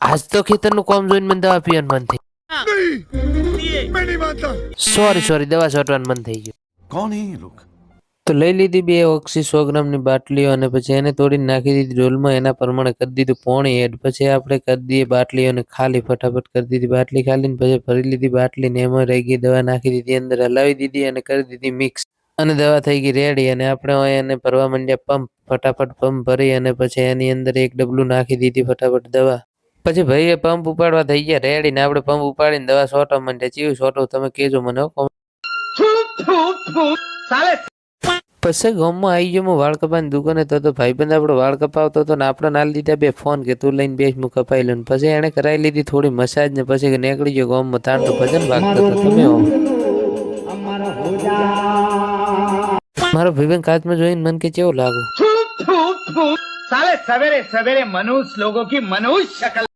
આજ તો ખેતરનું કોમ જોઈને મને દવા પીવાનું મન થઈ સોરી સોરી દવા છોટવાનું મન થઈ ગયું. કોણ હે લોક? તો લઈ લીધી બે ઓક્સી સો ગ્રામની બાટલીઓ અને પછી એને તોડીને નાખી દીધી રોલમાં એના પ્રમાણે કરી દીધું પોણી એડ પછી આપણે કરી દઈએ બાટલીઓને ખાલી ફટાફટ કરી દીધી બાટલી ખાલીને પછી ભરી લીધી બાટલી ને એમાં રહી ગઈ. દવા નાખી દીધી અંદર હલાવી દીધી અને કરી દીધી મિક્સ. અને દવા થઈ ગઈ રેડી. અને આપણે એને ભરવા માંડ્યા પંપ. ફટાફટ પંપ ભરી અને પછી એની અંદર એક ડબલું નાખી દીધી ફટાફટ દવા. પછી ભાઈએ પંપ ઉપાડવા થઈ ગયા રેડી ને આપણે પંપ ઉપાડીને દવા સોટો મને ચીવું સોટો તમે કેજો મને પછી ગામમાં આવી ગયો વાળ કપાની દુકાને તો તો ભાઈબંધ આપણો વાળ કપાવતો હતો ને આપણે નાલ દીધા બે ફોન કે તું લઈને બેસ હું કપાઈ લઉં પછી એણે કરાવી લીધી થોડી મસાજ ને પછી નીકળી ગયો ગામમાં તાર તો ભજન ભાગતો હતો તમે મારો ભાઈબંધ કાચમાં જોઈને મન કે કેવો લાગો? સવેરે સવેરે મનુષ્ય લોકો કી મનુષ્ય શકલ